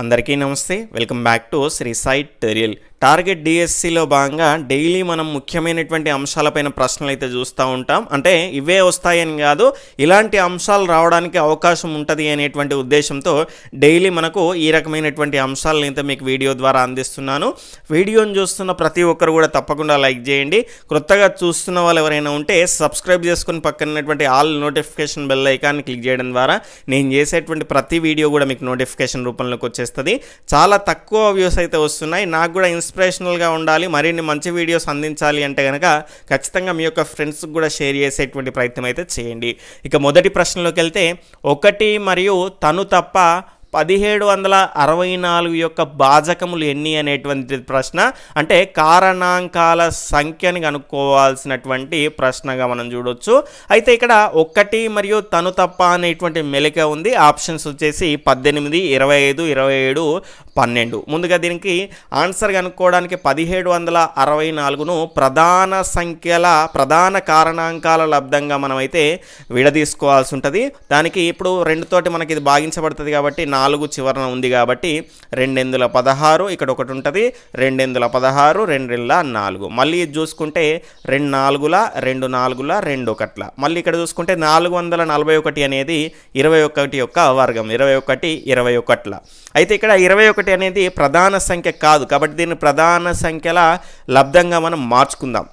అందరికీ నమస్తే. Welcome back to Sri site టెరియల్. Target డిఎస్సిలో భాగంగా డైలీ మనం ముఖ్యమైనటువంటి అంశాలపైన ప్రశ్నలు అయితే చూస్తూ ఉంటాం. అంటే ఇవే వస్తాయని కాదు ఇలాంటి అంశాలు రావడానికి అవకాశం ఉంటుంది అనేటువంటి ఉద్దేశంతో డైలీ మనకు ఈ రకమైనటువంటి అంశాలను అయితే మీకు వీడియో ద్వారా అందిస్తున్నాను. వీడియోని చూస్తున్న ప్రతి ఒక్కరు కూడా తప్పకుండా లైక్ చేయండి. కొత్తగా చూస్తున్న వాళ్ళు ఎవరైనా ఉంటే సబ్స్క్రైబ్ చేసుకుని పక్కనటువంటి ఆల్ నోటిఫికేషన్ బెల్ ఐకాన్ని క్లిక్ చేయడం ద్వారా నేను చేసేటువంటి ప్రతి వీడియో కూడా మీకు నోటిఫికేషన్ రూపంలోకి వచ్చేస్తుంది. చాలా తక్కువ వ్యూస్ అయితే వస్తున్నాయి. నాకు కూడా ఇన్స్పిరేషనల్గా ఉండాలి మరిన్ని మంచి వీడియోస్ అందించాలి అంటే కనుక ఖచ్చితంగా మీ యొక్క ఫ్రెండ్స్కి కూడా షేర్ చేసేటువంటి ప్రయత్నం అయితే చేయండి. ఇక మొదటి ప్రశ్నలోకి వెళ్తే ఒకటి మరియు తను తప్ప పదిహేడు వందల అరవై నాలుగు యొక్క భాజకములు ఎన్ని అనేటువంటి ప్రశ్న? అంటే కారణాంకాల సంఖ్యని కనుక్కోవాల్సినటువంటి ప్రశ్నగా మనం చూడొచ్చు. అయితే ఇక్కడ ఒకటి మరియు తను తప్ప అనేటువంటి మెలిక ఉంది. ఆప్షన్స్ వచ్చేసి పద్దెనిమిది ఇరవై ఐదు ఇరవై ఏడు పన్నెండు. ముందుగా దీనికి ఆన్సర్ కనుక్కోవడానికి పదిహేడు వందల అరవై నాలుగును ప్రధాన సంఖ్యల ప్రధాన కారణాంకాల లబ్ధంగా మనమైతే విడదీసుకోవాల్సి ఉంటుంది. దానికి ఇప్పుడు రెండుతోటి మనకి ఇది భాగించబడుతుంది కాబట్టి నాలుగు నాలుగు చివరన ఉంది కాబట్టి రెండెందుల పదహారు ఇక్కడ ఒకటి ఉంటుంది. రెండెందుల పదహారు రెండెళ్ళ నాలుగు. మళ్ళీ ఇది చూసుకుంటే రెండు నాలుగుల రెండు నాలుగుల రెండు ఒకట్ల. మళ్ళీ ఇక్కడ చూసుకుంటే నాలుగు వందల నలభై ఒకటి అనేది ఇరవై ఒకటి యొక్క వర్గం. ఇరవై ఒకటి ఇరవై ఒకట్ల. అయితే ఇక్కడ ఇరవై ఒకటి అనేది ప్రధాన సంఖ్య కాదు. కాబట్టి దీన్ని ప్రధాన సంఖ్యల లబ్ధంగా మనం మార్చుకుందాం.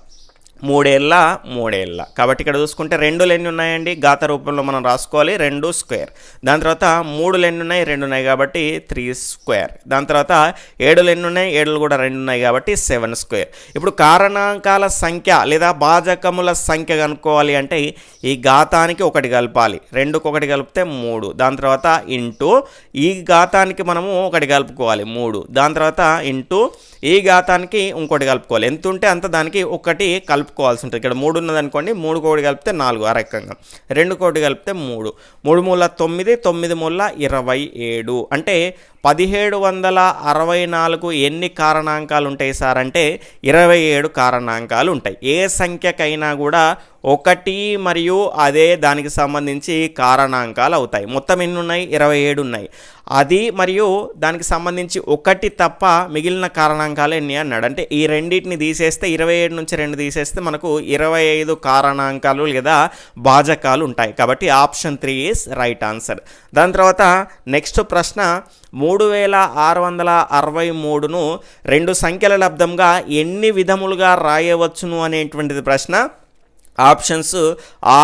మూడేళ్ళ మూడేళ్ళ. కాబట్టి ఇక్కడ చూసుకుంటే రెండులు ఎన్ని ఉన్నాయండి. గాత రూపంలో మనం రాసుకోవాలి. రెండు స్క్వేర్. దాని తర్వాత మూడులు ఎన్ని ఉన్నాయి రెండు ఉన్నాయి కాబట్టి త్రీ స్క్వేర్. దాని తర్వాత ఏడులు ఎన్ని ఉన్నాయి ఏడులు కూడా రెండు ఉన్నాయి కాబట్టి సెవెన్ స్క్వేర్. ఇప్పుడు కారణాంకాల సంఖ్య లేదా భాజకముల సంఖ్య కనుక్కోవాలి అంటే ఈ ఘాతానికి ఒకటి కలపాలి. రెండుకు ఒకటి కలిపితే మూడు. దాని తర్వాత ఇంటూ ఈ ఘాతానికి మనము ఒకటి కలుపుకోవాలి మూడు. దాని తర్వాత ఇంటూ ఈ ఘాతానికి ఇంకోటి కలుపుకోవాలి. ఎంత ఉంటే అంత దానికి ఒకటి కలుపు కలుపుకోవాల్సి ఉంటుంది. ఇక్కడ మూడు ఉన్నదనుకోండి మూడు కోటి కలిపితే నాలుగు ఆ రకంగా. రెండు కోటి కలిపితే మూడు. మూడు మూల తొమ్మిది తొమ్మిది మూల ఇరవై ఏడు. అంటే పదిహేడు వందల అరవై నాలుగు ఎన్ని కారణాంకాలు ఉంటాయి సార్? అంటే ఇరవై ఏడు కారణాంకాలు ఉంటాయి. ఏ సంఖ్యకైనా కూడా ఒకటి మరియు అదే దానికి సంబంధించి కారణాంకాలు అవుతాయి. మొత్తం ఎన్ని ఉన్నాయి? ఇరవై ఏడు ఉన్నాయి. అది మరియు దానికి సంబంధించి ఒకటి తప్ప మిగిలిన కారణాంకాలు ఎన్ని అన్నాడు? అంటే ఈ రెండింటిని తీసేస్తే ఇరవై ఏడు నుంచి రెండు తీసేస్తే మనకు ఇరవై ఐదు కారణాంకాలు లేదా భాజకాలు ఉంటాయి. కాబట్టి option three is right answer. దాని తర్వాత నెక్స్ట్ ప్రశ్న మూడు వేల ఆరు వందల అరవై మూడును రెండు సంఖ్యల లబ్ధంగా ఎన్ని విధములుగా రాయవచ్చును అనేటువంటిది ప్రశ్న ఆప్షన్స్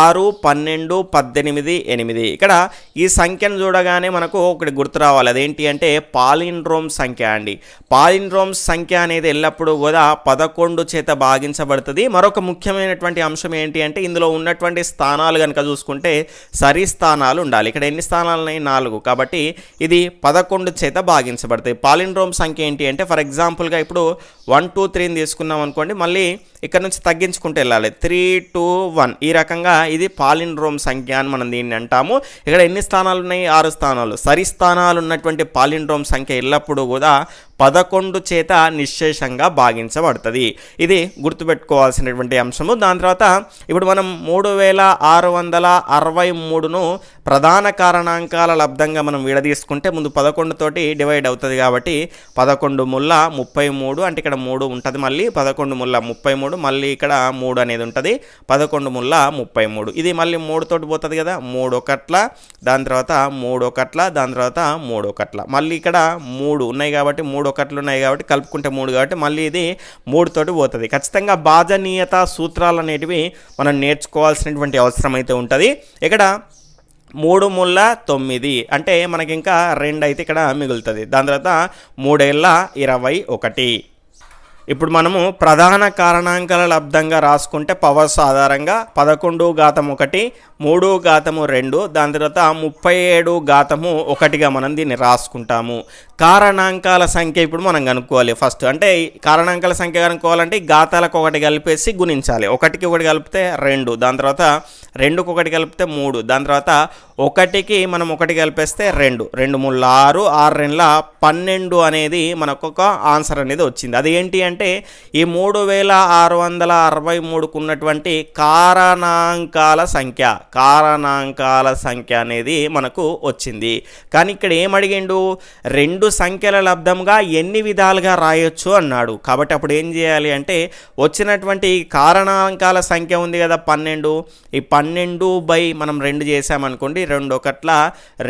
ఆరు పన్నెండు పద్దెనిమిది ఎనిమిది. ఇక్కడ ఈ సంఖ్యను చూడగానే మనకు ఒకటి గుర్తు రావాలి. అదేంటి అంటే పాలిండ్రోమ్ సంఖ్య అండి. పాలిండ్రోమ్ సంఖ్య అనేది ఎల్లప్పుడూ కూడా పదకొండు చేత భాగించబడుతుంది. మరొక ముఖ్యమైనటువంటి అంశం ఏంటి అంటే ఇందులో ఉన్నటువంటి స్థానాలు కనుక చూసుకుంటే సరి స్థానాలు ఉండాలి. ఇక్కడ ఎన్ని స్థానాలు ఉన్నాయి? నాలుగు. కాబట్టి ఇది పదకొండు చేత భాగించబడతాయి. పాలిండ్రోమ్ సంఖ్య ఏంటి అంటే ఫర్ ఎగ్జాంపుల్గా ఇప్పుడు వన్ టూ త్రీని తీసుకున్నాం అనుకోండి మళ్ళీ ఇక్కడ నుంచి తగ్గించుకుంటూ వెళ్ళాలి. Three two one. ఈ రకంగా ఇది పాలిండ్రోమ్ సంఖ్య అని మనం దీన్ని అంటాము. ఇక్కడ ఎన్ని స్థానాలు ఉన్నాయి? ఆరు స్థానాలు. సరి స్థానాలు ఉన్నటువంటి పాలిండ్రోమ్ సంఖ్య ఎల్లప్పుడూ కూడా పదకొండు చేత నిశ్శేషంగా భాగించబడుతుంది. ఇది గుర్తుపెట్టుకోవాల్సినటువంటి అంశము. దాని తర్వాత ఇప్పుడు మనం మూడు వేల ఆరు వందల అరవై మూడును ప్రధాన కారణాంకాల లబ్ధంగా మనం విడదీసుకుంటే ముందు పదకొండు తోటి డివైడ్ అవుతుంది కాబట్టి పదకొండు ముళ్ళ ముప్పై మూడు అంటే ఇక్కడ మూడు ఉంటుంది మళ్ళీ పదకొండు ముళ్ళ ముప్పై మూడు మళ్ళీ ఇక్కడ మూడు అనేది ఉంటుంది పదకొండు ముళ్ళ ముప్పై మూడు. ఇది మళ్ళీ మూడు తోటి పోతుంది కదా మూడు ఒకట్ల దాని తర్వాత మూడు ఒకట్ల దాని తర్వాత మూడు ఒకట్ల. మళ్ళీ ఇక్కడ మూడు ఉన్నాయి కాబట్టి మూడు ఒకట్లు ఉన్నాయి కాబట్టి కలుపుకుంటే మూడు కాబట్టి మళ్ళీ ఇది మూడుతోటి పోతుంది. ఖచ్చితంగా భాజనీయత సూత్రాలు అనేటివి మనం నేర్చుకోవాల్సినటువంటి అవసరం అయితే ఉంటుంది. ఇక్కడ మూడు ముళ్ళ తొమ్మిది అంటే మనకి ఇంకా రెండు అయితే ఇక్కడ మిగులుతుంది. దాని తర్వాత మూడేళ్ళ ఇరవై ఒకటి. ఇప్పుడు మనము ప్రధాన కారణాంకాల లబ్ధంగా రాసుకుంటే పవర్స్ ఆధారంగా పదకొండు ఘాతం ఒకటి మూడు ఘాతము రెండు దాని తర్వాత ముప్పై ఏడు ఘాతము ఒకటిగా మనం దీన్ని రాసుకుంటాము. కారణాంకాల సంఖ్య ఇప్పుడు మనం కనుక్కోవాలి ఫస్ట్ అంటే కారణాంకాల సంఖ్య కనుక్కోవాలంటే గాతాలకు ఘాతాలకు ఒకటి కలిపేసి గుణించాలి. ఒకటికి ఒకటి కలిపితే రెండు దాని తర్వాత రెండుకి ఒకటి కలిపితే మూడు దాని తర్వాత ఒకటికి మనం ఒకటి కలిపేస్తే రెండు. రెండు మూడు ఆరు ఆరు రెండుల పన్నెండు అనేది మనకు ఒక ఆన్సర్ అనేది వచ్చింది. అది ఏంటి అంటే ఈ మూడు వేల ఆరు వందల అరవై మూడుకు ఉన్నటువంటి కారణాంకాల సంఖ్య. కారణాంకాల సంఖ్య అనేది మనకు వచ్చింది. కానీ ఇక్కడ ఏం అడిగిండు? రెండు సంఖ్యల లబ్ధంగా ఎన్ని విధాలుగా రాయొచ్చు అన్నాడు. కాబట్టి అప్పుడు ఏం చేయాలి అంటే వచ్చినటువంటి కారణాంకాల సంఖ్య ఉంది కదా పన్నెండు. ఈ పన్నెండు బై మనం రెండు చేసామనుకోండి రెండు ఒకట్ల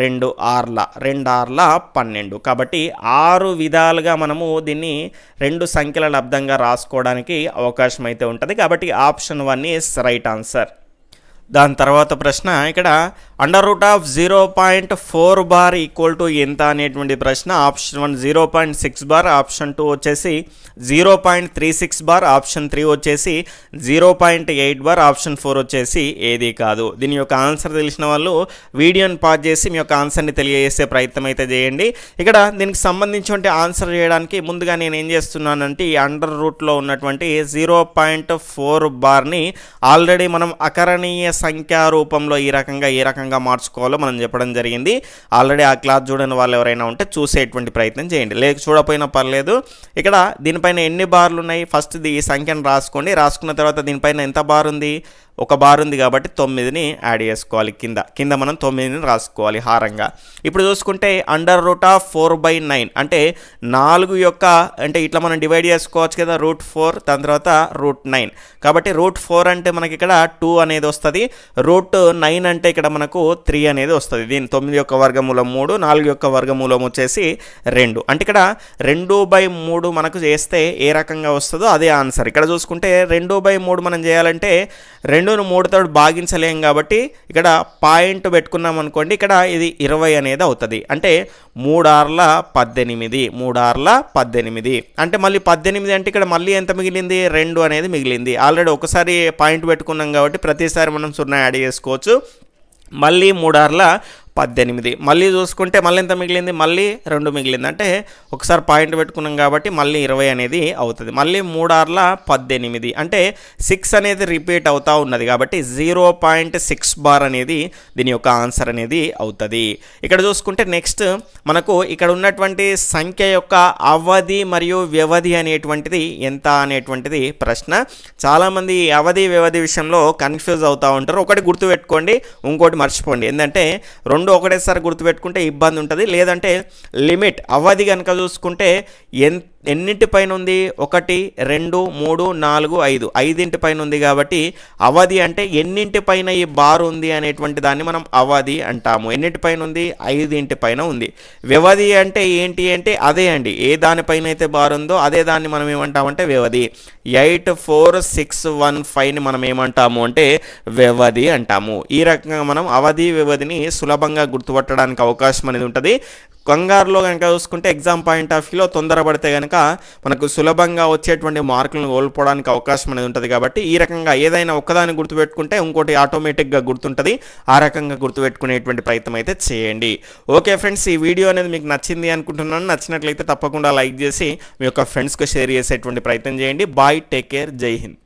రెండు ఆర్ల రెండు ఆర్ల పన్నెండు. కాబట్టి ఆరు విధాలుగా మనము దీన్ని రెండు సంఖ్యల లబ్ధంగా రాసుకోవడానికి అవకాశం అయితే ఉంటుంది. కాబట్టి option one is right answer దాని తర్వాత ప్రశ్న ఇక్కడ under root of zero point four bar equal to ఎంత అనేటువంటి ప్రశ్న. Option one zero point six bar option two వచ్చేసి zero point three six bar option three వచ్చేసి zero point eight bar option four వచ్చేసి ఏది కాదు. దీని యొక్క ఆన్సర్ తెలిసిన వాళ్ళు వీడియోని పాజ్ చేసి మీ యొక్క ఆన్సర్ని తెలియజేసే ప్రయత్నం అయితే చేయండి. ఇక్కడ దీనికి సంబంధించి ఆన్సర్ చేయడానికి ముందుగా నేను ఏం చేస్తున్నానంటే ఈ అండర్ రూట్లో ఉన్నటువంటి జీరో పాయింట్ ఫోర్ బార్ని ఆల్రెడీ మనం అకరణీయ సంఖ్యా రూపంలో ఈ రకంగా ఈ రకంగా మార్చుకోవాలో మనం చెప్పడం జరిగింది. ఆల్రెడీ ఆ క్లాస్ చూడని వాళ్ళు ఎవరైనా ఉంటే చూసేటువంటి ప్రయత్నం చేయండి. లేక చూడపోయినా పర్లేదు. ఇక్కడ దీనిపైన ఎన్ని బార్లు ఉన్నాయి ఫస్ట్ ఈ సంఖ్యను రాసుకోండి. రాసుకున్న తర్వాత దీనిపైన ఎంత బార్ ఉంది? ఒక బార్ ఉంది కాబట్టి తొమ్మిదిని యాడ్ చేసుకోవాలి కింద. కింద మనం తొమ్మిదిని రాసుకోవాలి హారంగా. ఇప్పుడు చూసుకుంటే under root of four by nine అంటే నాలుగు యొక్క అంటే ఇట్లా మనం డివైడ్ చేసుకోవచ్చు కదా రూట్ ఫోర్ దాని తర్వాత రూట్ నైన్ కాబట్టి రూట్ ఫోర్ అంటే మనకి ఇక్కడ టూ అనేది వస్తుంది. రూట్ నైన్ అంటే ఇక్కడ మనకు త్రీ అనేది వస్తుంది. దీని తొమ్మిది యొక్క వర్గమూలం మూడు నాలుగు యొక్క వర్గమూలం వచ్చేసి రెండు. అంటే ఇక్కడ రెండు బై మూడు మనకు చేస్తే ఏ రకంగా వస్తుందో అదే ఆన్సర్ ఇక్కడ చూసుకుంటే రెండు బై మూడు మనం చేయాలంటే రెండు రెండును మూడుతో భాగించలేం కాబట్టి ఇక్కడ పాయింట్ పెట్టుకున్నాం అనుకోండి ఇక్కడ ఇది ఇరవై అనేది అవుతుంది. అంటే మూడార్ల పద్దెనిమిది మూడార్ల పద్దెనిమిది. అంటే మళ్ళీ పద్దెనిమిది అంటే ఇక్కడ మళ్ళీ ఎంత మిగిలింది? రెండు అనేది మిగిలింది. ఆల్రెడీ ఒకసారి పాయింట్ పెట్టుకున్నాం కాబట్టి ప్రతిసారి మనం సున్నా యాడ్ చేసుకోవచ్చు. మళ్ళీ మూడార్ల పద్దెనిమిది. మళ్ళీ చూసుకుంటే మళ్ళీ ఎంత మిగిలింది? మళ్ళీ రెండు మిగిలింది. అంటే ఒకసారి పాయింట్ పెట్టుకున్నాం కాబట్టి మళ్ళీ ఇరవై అనేది అవుతుంది. మళ్ళీ మూడార్ల పద్దెనిమిది. అంటే సిక్స్ అనేది రిపీట్ అవుతూ ఉన్నది కాబట్టి జీరో పాయింట్ సిక్స్ బార్ అనేది దీని యొక్క ఆన్సర్ అనేది అవుతుంది. ఇక్కడ చూసుకుంటే నెక్స్ట్ మనకు ఇక్కడ ఉన్నటువంటి సంఖ్య యొక్క అవధి మరియు వ్యవధి అనేటువంటిది ఎంత అనేటువంటిది ప్రశ్న. చాలామంది ఈ అవధి వ్యవధి విషయంలో కన్ఫ్యూజ్ అవుతూ ఉంటారు. ఒకటి గుర్తుపెట్టుకోండి ఇంకోటి మర్చిపోండి. ఏంటంటే రెండు ఒకటేసారి గుర్తుపెట్టుకుంటే ఇబ్బంది ఉంటుంది. లేదంటే లిమిట్ అవధి కనుక చూసుకుంటే ఎంత ఎన్నింటిపైన ఉంది? ఒకటి రెండు మూడు నాలుగు ఐదు. ఐదింటిపైన ఉంది కాబట్టి అవధి అంటే ఎన్నింటిపైన ఈ బార్ ఉంది అనేటువంటి దాన్ని మనం అవధి అంటాము. ఎన్నింటిపైన ఉంది? ఐదింటి పైన ఉంది. వ్యవధి అంటే ఏంటి అంటే అదే అండి. ఏ దానిపైన అయితే బార్ ఉందో అదే దాన్ని మనం ఏమంటామంటే వ్యవధి. ఎయిట్ ఫోర్ సిక్స్ వన్ ఫైవ్ని మనం ఏమంటాము అంటే వ్యవధి అంటాము. ఈ రకంగా మనం అవధి వ్యవధిని సులభంగా గుర్తుపట్టడానికి అవకాశం అనేది ఉంటుంది. కంగారులో కనుక చూసుకుంటే ఎగ్జామ్ పాయింట్ ఆఫ్ వ్యూలో తొందరపడితే కనుక కనుక మనకు సులభంగా వచ్చేటువంటి మార్కులను కోల్పోవడానికి అవకాశం అనేది ఉంటుంది కాబట్టి ఈ రకంగా ఏదైనా ఒక్కదాన్ని గుర్తుపెట్టుకుంటే ఇంకోటి ఆటోమేటిక్గా గుర్తుంటుంది. ఆ రకంగా గుర్తుపెట్టుకునేటువంటి ప్రయత్నం అయితే చేయండి. ఓకే ఫ్రెండ్స్ ఈ వీడియో అనేది మీకు నచ్చింది అనుకుంటున్నాను. నచ్చినట్లయితే తప్పకుండా లైక్ చేసి మీ యొక్క ఫ్రెండ్స్కి షేర్ చేసేటువంటి ప్రయత్నం చేయండి. బాయ్ టేక్ కేర్ జై హింద్.